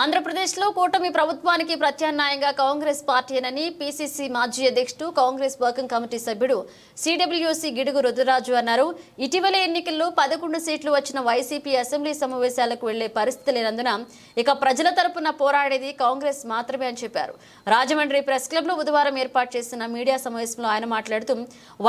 ఆంధ్రప్రదేశ్లో కూటమి ప్రభుత్వానికి ప్రత్యామ్నాయంగా కాంగ్రెస్ పార్టీనని పీసీసీ మాజీ అధ్యక్షుడు కాంగ్రెస్ వర్కింగ్ కమిటీ సభ్యుడు సిడబ్ల్యూసీ గిడుగు రుద్రరాజు అన్నారు. ఇటీవల ఎన్నికల్లో పదకొండు సీట్లు వచ్చిన వైసీపీ అసెంబ్లీ సమావేశాలకు వెళ్ళే పరిస్థితి లేనందున ఇక ప్రజల తరపున పోరాడేది కాంగ్రెస్ మాత్రమే అని చెప్పారు. రాజమండ్రి ప్రెస్ క్లబ్లో బుధవారం ఏర్పాటు చేసిన మీడియా సమావేశంలో ఆయన మాట్లాడుతూ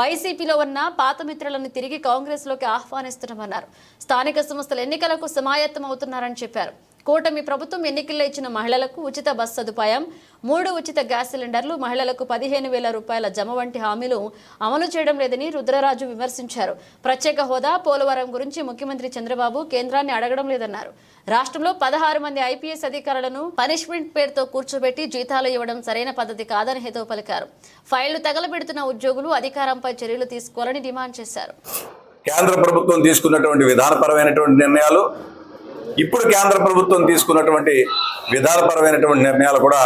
వైసీపీలో ఉన్న పాత మిత్రులను తిరిగి కాంగ్రెస్లోకి ఆహ్వానిస్తున్నామన్నారు. స్థానిక సంస్థల ఎన్నికలకు సమాయత్తం అవుతున్నారని చెప్పారు. కూటమి ప్రభుత్వం ఎన్నికల్లో ఇచ్చిన మహిళలకు ఉచిత బస్ సదుపాయం మూడు ఉచిత గ్యాస్ సిలిండర్లు మహిళలకు పదిహేను వేల రూపాయల జమ వంటి హామీలు అమలు చేయడం లేదని రుద్రరాజు విమర్శించారు. ప్రత్యేక హోదా పోలవరం గురించి ముఖ్యమంత్రి చంద్రబాబు కేంద్రాన్ని అడగడం లేదన్నారు. రాష్ట్రంలో పదహారు మంది ఐపీఎస్ అధికారులను పనిష్మెంట్ పేరుతో కూర్చోబెట్టి జీతాలు ఇవ్వడం సరైన పద్ధతి కాదని హితవు పలికారు. ఫైళ్ళు తగలబెడుతున్న ఉద్యోగులు అధికారంపై చర్యలు తీసుకోవాలని డిమాండ్ చేశారు. కేంద్ర ప్రభుత్వం తీసుకున్నటువంటి విధానపరమైనటువంటి నిర్ణయాలు ఇప్పుడు కేంద్ర ప్రభుత్వం తీసుకున్నటువంటి విధానపరమైనటువంటి నిర్ణయాలు కూడా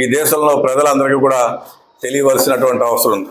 ఈ దేశంలో ప్రజలందరికీ కూడా తెలియవలసినటువంటి అవసరం ఉంది.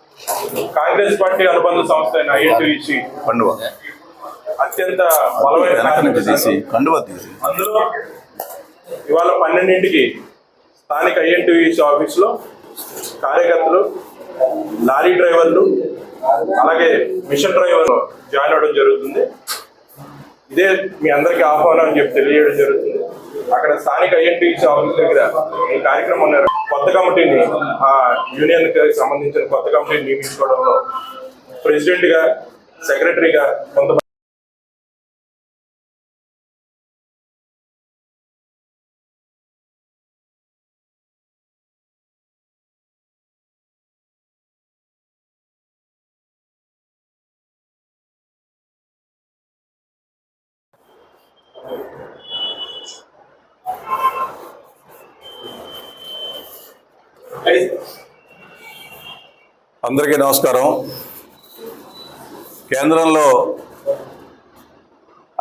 కాంగ్రెస్ పార్టీ అనుబంధ సంస్థ అయిన కండువ. అత్యంత బలమైన తీసి. కండువ తీసి అందులో ఇవాళ పన్నెండింటికి స్థానిక ఐఎన్టీయూసీ ఆఫీస్లో కార్యకర్తలు లారీ డ్రైవర్లు అలాగే మిషన్ డ్రైవర్లు జాయిన్ అవ్వడం జరుగుతుంది. ఇదే మీ అందరికీ ఆహ్వానం అని చెప్పి తెలియజేయడం జరుగుతుంది. అక్కడ స్థానిక ఐఎన్టీసీ ఆఫీస్ దగ్గర ఈ కార్యక్రమం ఉన్నారు కొత్త కమిటీని ఆ యూనియన్కి సంబంధించిన కొత్త కమిటీని నియమించుకోవడంలో ప్రెసిడెంట్గా సెక్రటరీగా కొంత అందరికీ నమస్కారం. కేంద్రంలో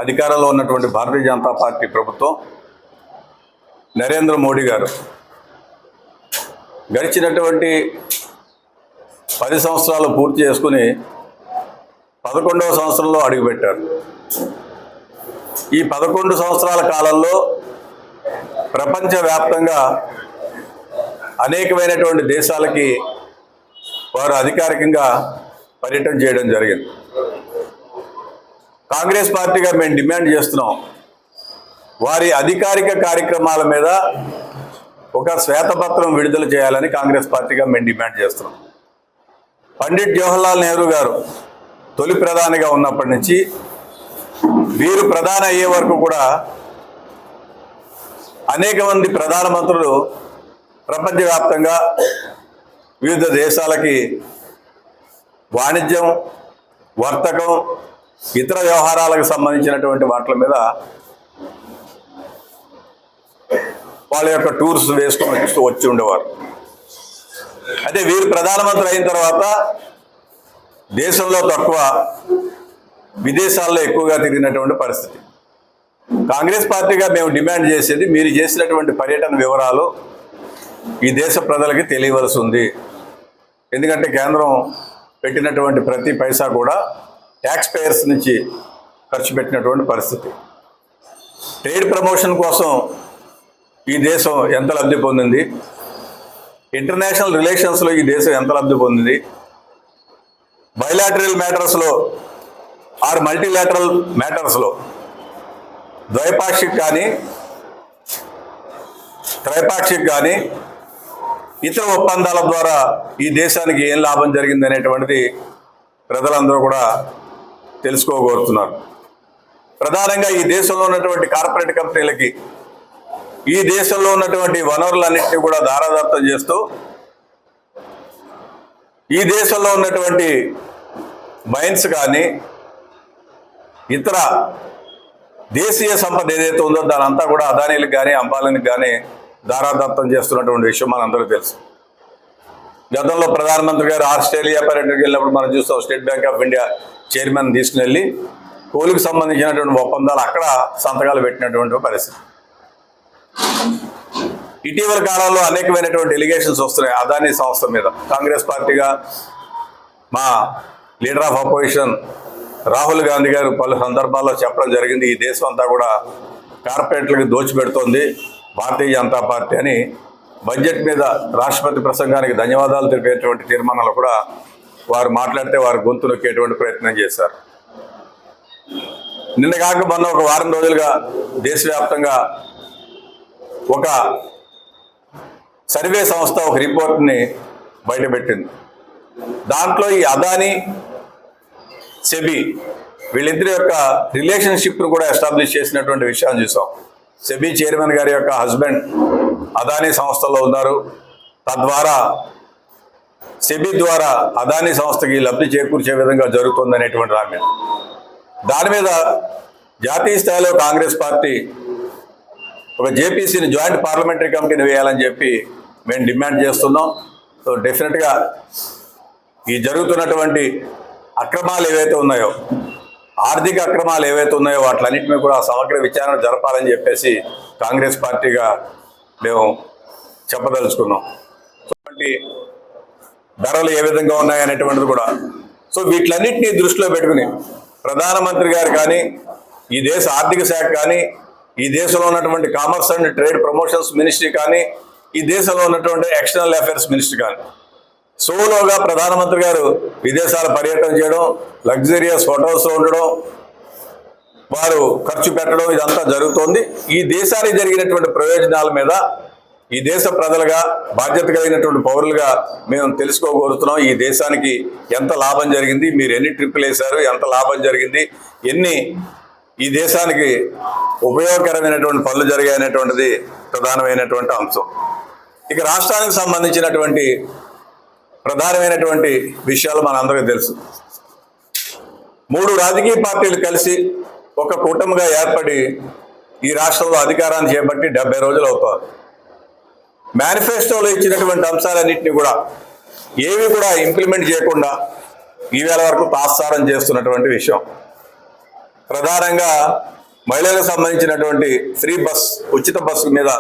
అధికారంలో ఉన్నటువంటి భారతీయ జనతా పార్టీ ప్రభుత్వం నరేంద్ర మోడీ గారు గడిచినటువంటి పది సంవత్సరాలు పూర్తి చేసుకుని పదకొండవ సంవత్సరంలో అడుగుపెట్టారు. ఈ పదకొండు సంవత్సరాల కాలంలో ప్రపంచవ్యాప్తంగా అనేకమైనటువంటి దేశాలకి వారు అధికారికంగా పర్యటన చేయడం జరిగింది. కాంగ్రెస్ పార్టీగా మేము డిమాండ్ చేస్తున్నాం. వారి అధికారిక కార్యక్రమాల మీద ఒక శ్వేతపత్రం విడుదల చేయాలని కాంగ్రెస్ పార్టీగా మేము డిమాండ్ చేస్తున్నాం. పండిట్ జవహర్లాల్ నెహ్రూ గారు తొలి ప్రధానిగా ఉన్నప్పటి నుంచి వీరు ప్రధాని అయ్యే వరకు కూడా అనేక మంది ప్రధానమంత్రులు ప్రపంచవ్యాప్తంగా వివిధ దేశాలకి వాణిజ్యం వర్తకం ఇతర వ్యవహారాలకు సంబంధించినటువంటి వాటి మీద వాళ్ళ యొక్క టూర్స్ వేసుకొని వచ్చి ఉండేవారు. అయితే వీరు ప్రధానమంత్రి అయిన తర్వాత దేశంలో తక్కువ విదేశాల్లో ఎక్కువగా తిరిగినటువంటి పరిస్థితి. కాంగ్రెస్ పార్టీగా మేము డిమాండ్ చేసేది మీరు చేసినటువంటి పర్యటన వివరాలు ఈ దేశ ప్రజలకి తెలియవలసి ఉంది ఎందుకంటే కేంద్రం పెట్టినటువంటి ప్రతి పైసా కూడా ట్యాక్స్ పేయర్స్ నుంచి ఖర్చు పెట్టినటువంటి పరిస్థితి. ట్రేడ్ ప్రమోషన్ కోసం ఈ దేశం ఎంత లబ్ధి పొందింది? ఇంటర్నేషనల్ రిలేషన్స్లో ఈ దేశం ఎంత లబ్ధి పొందింది? బయలాటరల్ మ్యాటర్స్లో ఆర్ మల్టీలాటరల్ మ్యాటర్స్లో ద్వైపాక్షిక్ కానీ త్రైపాక్షిక్ కానీ ఇతర ఒప్పందాల ద్వారా ఈ దేశానికి ఏం లాభం జరిగింది అనేటువంటిది ప్రజలందరూ కూడా తెలుసుకోగోరుతున్నారు. ప్రధానంగా ఈ దేశంలో ఉన్నటువంటి కార్పొరేట్ కంపెనీలకి ఈ దేశంలో ఉన్నటువంటి వనరులన్నింటినీ కూడా దారాదత్తం చేస్తూ ఈ దేశంలో ఉన్నటువంటి మైన్స్ కానీ ఇతర దేశీయ సంపద ఏదైతే ఉందో దాని అంతా కూడా అదానీలకు కానీ అంబానీలకు కానీ దారాదత్తం చేస్తున్నటువంటి విషయం మనందరూ తెలుసు. గతంలో ప్రధానమంత్రి గారు ఆస్ట్రేలియా పర్యటనకు వెళ్ళినప్పుడు మనం చూస్తాం State Bank of India chairman తీసుకుని వెళ్ళి కోలుకు సంబంధించినటువంటి ఒప్పందాలు అక్కడ సంతకాలు పెట్టినటువంటి పరిస్థితి. ఇటీవల కాలంలో అనేకమైనటువంటి ఎలిగేషన్స్ వస్తున్నాయి అదానీ సంస్థ మీద. కాంగ్రెస్ పార్టీగా మా leader of opposition Rahul Gandhi గారు పలు సందర్భాల్లో చెప్పడం జరిగింది ఈ దేశం అంతా కూడా కార్పొరేట్లకు దోచిపెడుతోంది. భారతీయ జనతా పార్టీ అని బడ్జెట్ మీద రాష్ట్రపతి ప్రసంగానికి ధన్యవాదాలు తెలిపేటువంటి తీర్మానాలు కూడా వారు మాట్లాడితే వారు గొంతు నొక్కేటువంటి ప్రయత్నం చేశారు. నిన్న కాక మొన్న ఒక వారం రోజులుగా దేశవ్యాప్తంగా ఒక సర్వే సంస్థ ఒక రిపోర్ట్ని బయటపెట్టింది. దాంట్లో ఈ అదానీ సెబి వీళ్ళిద్దరి యొక్క రిలేషన్షిప్ను కూడా ఎస్టాబ్లిష్ చేసినటువంటి విషయాన్ని చూసాం. సెబీ చైర్మన్ గారి యొక్క హస్బెండ్ అదానీ సంస్థలో ఉన్నారు. తద్వారా సెబీ ద్వారా అదానీ సంస్థకి లబ్ధి చేకూర్చే విధంగా జరుగుతుందనేటువంటి దాని దాని మీద జాతీయ స్థాయిలో కాంగ్రెస్ పార్టీ ఒక జేపీసీని జాయింట్ పార్లమెంటరీ కమిటీని వేయాలని చెప్పి మేము డిమాండ్ చేస్తున్నాం. సో డెఫినెట్గా ఈ జరుగుతున్నటువంటి అక్రమాలు ఏవైతే ఉన్నాయో ఆర్థిక అక్రమాలు ఏవైతే ఉన్నాయో వాటిలన్నింటినీ కూడా సమగ్ర విచారణ జరపాలని చెప్పేసి కాంగ్రెస్ పార్టీగా మేము చెప్పదలుచుకున్నాం. అటువంటి ధరలు ఏ విధంగా ఉన్నాయనేటువంటిది కూడా. సో వీటిలన్నింటినీ దృష్టిలో పెట్టుకుని ప్రధానమంత్రి గారు కానీ ఈ దేశ ఆర్థిక శాఖ కానీ ఈ దేశంలో ఉన్నటువంటి commerce and trade promotions ministry కానీ ఈ దేశంలో ఉన్నటువంటి ఎక్స్టర్నల్ అఫైర్స్ మినిస్ట్రీ కానీ సోలోగా ప్రధానమంత్రి గారు విదేశాల పర్యటన చేయడం లగ్జరియస్ హోటల్స్లో ఉండడం వారు ఖర్చు పెట్టడం ఇదంతా జరుగుతోంది. ఈ దేశానికి జరిగినటువంటి ప్రయోజనాల మీద ఈ దేశ ప్రజలుగా బాధ్యత కలిగినటువంటి పౌరులుగా మేము తెలుసుకోగోరుతున్నాం. ఈ దేశానికి ఎంత లాభం జరిగింది మీరు ఎన్ని ట్రిప్పులు వేశారు ఎంత లాభం జరిగింది ఎన్ని ఈ దేశానికి ఉపయోగకరమైనటువంటి పనులు జరిగాయనేటువంటిది ప్రధానమైనటువంటి అంశం. ఇక రాష్ట్రానికి సంబంధించినటువంటి ప్రధానమైనటువంటి విషయాలు మనందరికీ తెలుసు. మూడు రాజకీయ పార్టీలు కలిసి ఒక కూటమిగా ఏర్పడి ఈ రాష్ట్రంలో అధికారాన్ని చేపట్టి డెబ్బై రోజులు అవుతారు మేనిఫెస్టోలో ఇచ్చినటువంటి అంశాలన్నింటినీ కూడా ఏవి కూడా ఇంప్లిమెంట్ చేయకుండా ఈవేళ వరకు తాత్సారం చేస్తున్నటువంటి విషయం. ప్రధానంగా మహిళలకు సంబంధించినటువంటి ఫ్రీ బస్ ఉచిత బస్సు మీద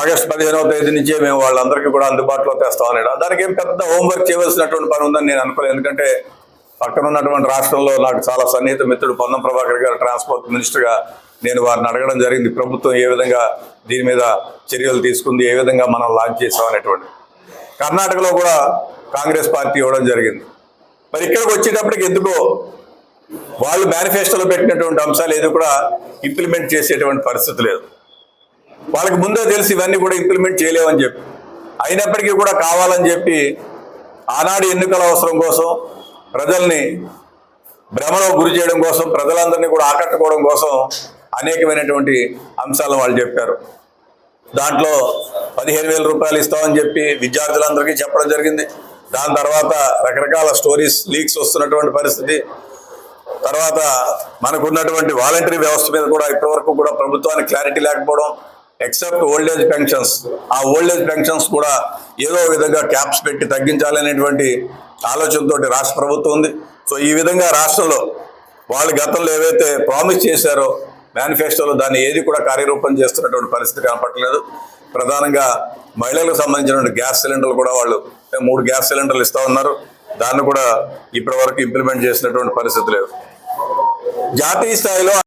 ఆగస్ట్ పదిహేనవ తేదీ నుంచే మేము వాళ్ళందరికీ కూడా అందుబాటులో తెస్తామని దానికి ఏం పెద్ద హోంవర్క్ చేయవలసినటువంటి పని ఉందని నేను అనుకోలేదు. ఎందుకంటే పక్కన ఉన్నటువంటి రాష్ట్రంలో నాకు చాలా సన్నిహిత మిత్రుడు పొన్నం ప్రభాకర్ గారు ట్రాన్స్పోర్ట్ మినిస్టర్గా నేను వారిని అడగడం జరిగింది. ప్రభుత్వం ఏ విధంగా దీని మీద చర్యలు తీసుకుంది ఏ విధంగా మనం లాంచ్ చేసాం అనేటువంటి. కర్ణాటకలో కూడా కాంగ్రెస్ పార్టీ ఇవ్వడం జరిగింది. మరి ఇక్కడికి వచ్చేటప్పటికి ఎందుకో వాళ్ళు మేనిఫెస్టోలో పెట్టినటువంటి అంశాలు ఏది కూడా ఇంప్లిమెంట్ చేసేటువంటి పరిస్థితి లేదు. వాళ్ళకి ముందే తెలిసి ఇవన్నీ కూడా ఇంప్లిమెంట్ చేయలేమని చెప్పి. అయినప్పటికీ కూడా కావాలని చెప్పి ఆనాడు ఎన్నికల అవసరం కోసం ప్రజల్ని భ్రమలో గురి చేయడం కోసం ప్రజలందరినీ కూడా ఆకట్టుకోవడం కోసం అనేకమైనటువంటి అంశాలను వాళ్ళు చెప్పారు. దాంట్లో పదిహేను వేల రూపాయలు ఇస్తామని చెప్పి విద్యార్థులందరికీ చెప్పడం జరిగింది. దాని తర్వాత రకరకాల స్టోరీస్ లీక్స్ వస్తున్నటువంటి పరిస్థితి. తర్వాత మనకున్నటువంటి వాలంటరీ వ్యవస్థ మీద కూడా ఇప్పటివరకు కూడా ప్రభుత్వానికి క్లారిటీ లేకపోవడం ఎక్సెప్ట్ ఓల్డ్ ఏజ్ పెన్షన్స్ ఆ ఓల్డ్ ఏజ్ పెన్షన్స్ కూడా ఏదో విధంగా క్యాప్స్ పెట్టి తగ్గించాలనేటువంటి ఆలోచనతో రాష్ట్ర ప్రభుత్వం ఉంది. సో ఈ విధంగా రాష్ట్రంలో వాళ్ళు గతంలో ఏవైతే ప్రామిస్ చేశారో మేనిఫెస్టోలో దాన్ని ఏది కూడా కార్యరూపం చేస్తున్నటువంటి పరిస్థితి కనపడలేదు. ప్రధానంగా మహిళలకు సంబంధించినటువంటి గ్యాస్ సిలిండర్లు కూడా వాళ్ళు మూడు గ్యాస్ సిలిండర్లు ఇస్తూ ఉన్నారు. దాన్ని కూడా ఇప్పటి వరకు ఇంప్లిమెంట్ చేసినటువంటి పరిస్థితి లేదు. జాతీయ స్థాయిలో